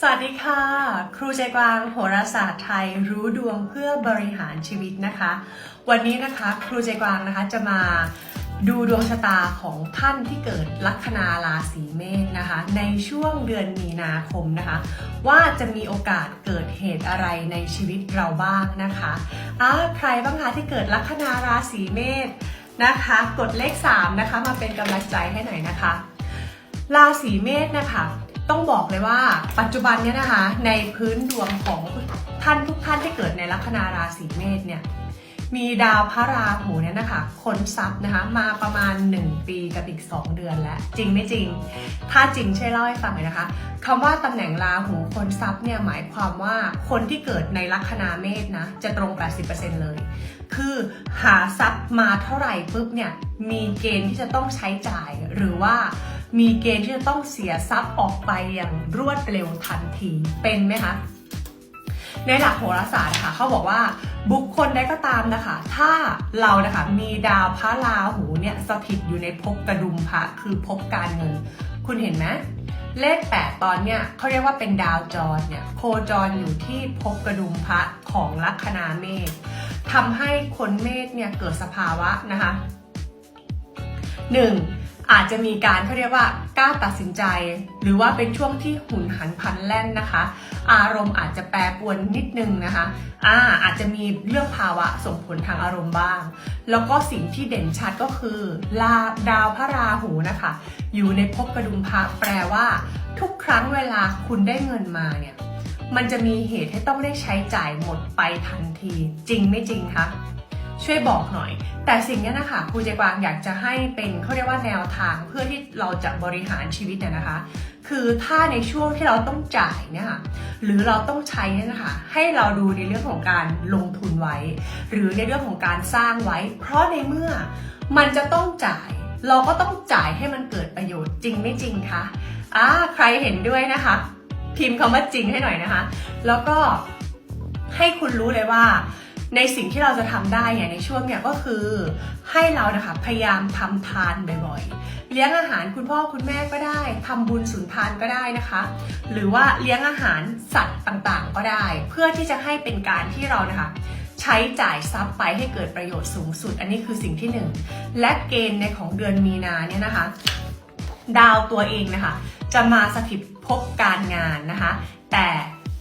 สวัสดีค่ะ ครูใจกวางโหราศาสตร์ไทยรู้ดวงเพื่อบริหารชีวิตนะคะ วันนี้นะคะครูใจกวางนะคะจะมาดูดวงชะตาของท่านที่เกิดลัคนาราศีเมษนะคะ ในช่วงเดือนมีนาคมนะคะ ว่าจะมีโอกาสเกิดเหตุอะไรในชีวิตเราบ้างนะคะอ่าใครบ้างคะที่เกิดลัคนาราศีเมษนะคะ กดเลข 3 นะคะ มาเป็นกำลังใจให้หน่อยนะคะ ราศีเมษนะคะ ต้องบอกเลยว่าปัจจุบันเนี้ยนะคะ ในพื้นดวงของท่านทุกท่านที่เกิดในลัคนาราศีเมษเนี่ยมีดาวพระราหูเนี่ยนะคะค้นทรัพย์นะคะมาประมาณ 1 ปีกับอีก 2 เดือนแล้ว จริงไม่จริง ถ้าจริงช่วยเล่าให้ฟังหน่อยนะคะคำว่าตำแหน่งราหูค้นทรัพย์เนี่ยหมายความว่าคนที่เกิดในลัคนาเมษนะจะตรง 80%เลย คือหาทรัพย์มาเท่าไหร่ปุ๊บเนี่ยมีเกณฑ์ที่จะต้องใช้จ่ายหรือว่า มีเกณฑ์ที่จะต้องเสียทรัพย์ออกไปอย่างรวดเร็วทันทีเป็นไหมคะในหลักโหราศาสตร์ค่ะเขาบอกว่าบุคคลใดก็ตามนะคะ ถ้าเรานะคะมีดาวพระราหูเนี่ยสถิตอยู่ในภพกระดุมพระคือภพการเงิน คุณเห็นไหมเลข 8 ตอนเนี่ยเขาเรียกว่าเป็นดาวจรเนี่ยโคจรอยู่ที่ภพกระดุมพระของลัคนาเมษทำให้คนเมษเนี่ยเกิดสภาวะนะคะหนึ่ง อาจจะมีการเขาเรียกว่ากล้าตัดสินใจ หรือว่าเป็นช่วงที่หุนหันพลันแล่นนะคะ อารมณ์อาจจะแปรปรวนนิดนึงนะคะอาอาจจะมีเรื่องภาวะส่งผลทางอารมณ์บ้าง แล้วก็สิ่งที่เด่นชัดก็คือลาดาวพระราหูนะคะ อยู่ในภพกระดุมพระแปลว่าทุกครั้งเวลาคุณได้เงินมาเนี่ยมันจะมีเหตุให้ต้องได้ใช้จ่ายหมดไปทันที จริงไม่จริงคะ ช่วยบอกหน่อย แต่สิ่งนี้นะคะครูเจกวางอยากจะให้เป็นเขาเรียกว่าแนวทางเพื่อที่เราจะบริหารชีวิตเนี่ยนะคะ คือถ้าในช่วงที่เราต้องจ่ายเนี่ยค่ะหรือเราต้องใช้เนี่ยนะคะ ให้เราดูในเรื่องของการลงทุนไว้ หรือในเรื่องของการสร้างไว้ เพราะในเมื่อมันจะต้องจ่าย เราก็ต้องจ่ายให้มันเกิดประโยชน์จริงไม่จริงคะอ่าใครเห็นด้วยนะคะ พิมพ์คำว่าจริงให้หน่อยนะคะ แล้วก็ให้คุณรู้เลยว่า ในสิ่งที่เราจะทำได้เนี่ยในช่วงเนี่ยก็คือให้เรานะคะพยายามทำทานบ่อยๆ เลี้ยงอาหารคุณพ่อคุณแม่ก็ได้ทำบุญสุนทานก็ได้นะคะ หรือว่าเลี้ยงอาหารสัตว์ต่างๆ ก็ได้ เพื่อที่จะให้เป็นการที่เรานะคะใช้จ่ายทรัพย์ไปให้เกิดประโยชน์สูงสุด อันนี้คือสิ่งที่หนึ่งและเกณฑ์ในของเดือนมีนาเนี่ยนะคะ ดาวตัวเองนะคะ จะมาสถิตภพการงานนะคะ แต่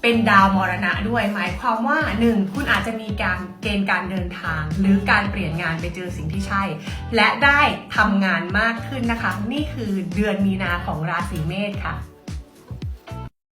เป็นดาวมรณะด้วย หมายความว่า 1. คุณอาจจะมีการเกณฑ์การเดินทาง หรือการเปลี่ยนงานไปเจอสิ่งที่ใช่ และได้ทำงานมากขึ้นนะคะ นี่คือเดือนมีนาของราศีเมษค่ะ